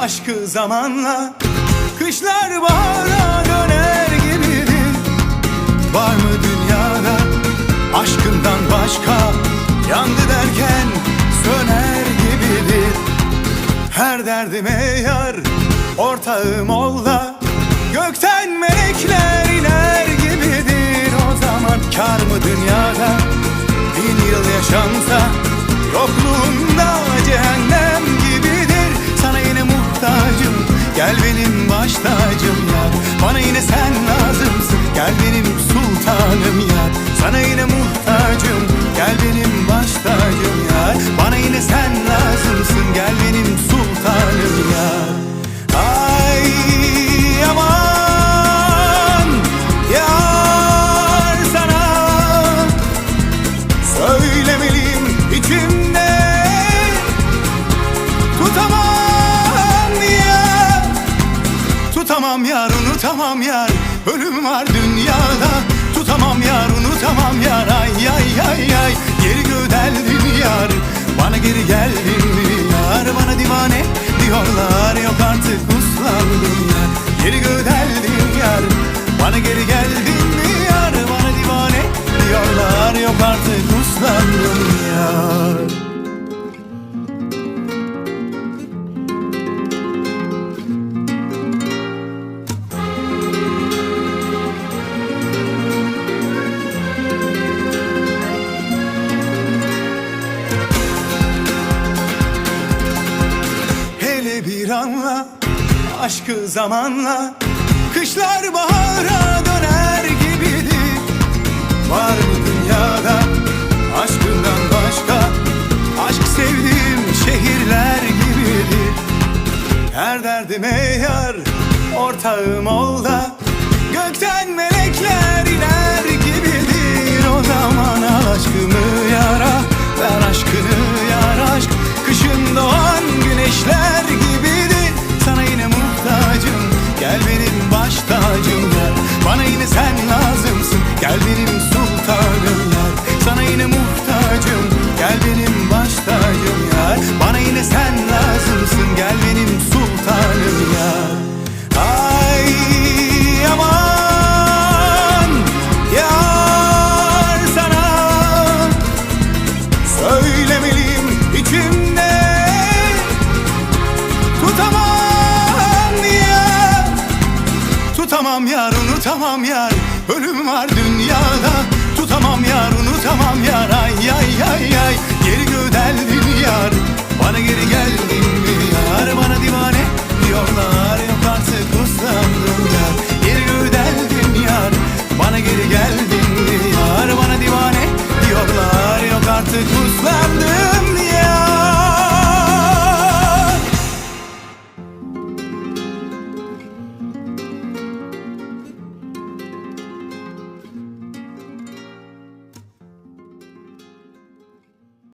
Aşkı zamanla Kışlar bahara döner gibidir Var mı dünyada Aşkından başka? Yandı derken söner gibidir Her derdime yar Ortağım ol da Gökten melekler unutamam yar Ölüm var dünyada. Tutamam yar unutamam yar. Ay ay ay ay. Geri gödeldin yar. Bana geri geldin mi yar? Bana divane diyorlar. Yok artık uslandım yar. Geri gödeldin yar. Bana geri geldin mi yar? Bana divane diyorlar. Yok artık uslandım aşkı zamanla Kışlar bahara döner gibidir. Var mı dünyada aşkından başka Aşk sevdiğim şehirler gibidir? Her derdime yar ortağım ol da Gökten melekler iner Tutamam yar unutamam yar. Ölüm var dünyada. Tutamam yar unutamam yar. Ay ay ay ay. Geri gödeldin yar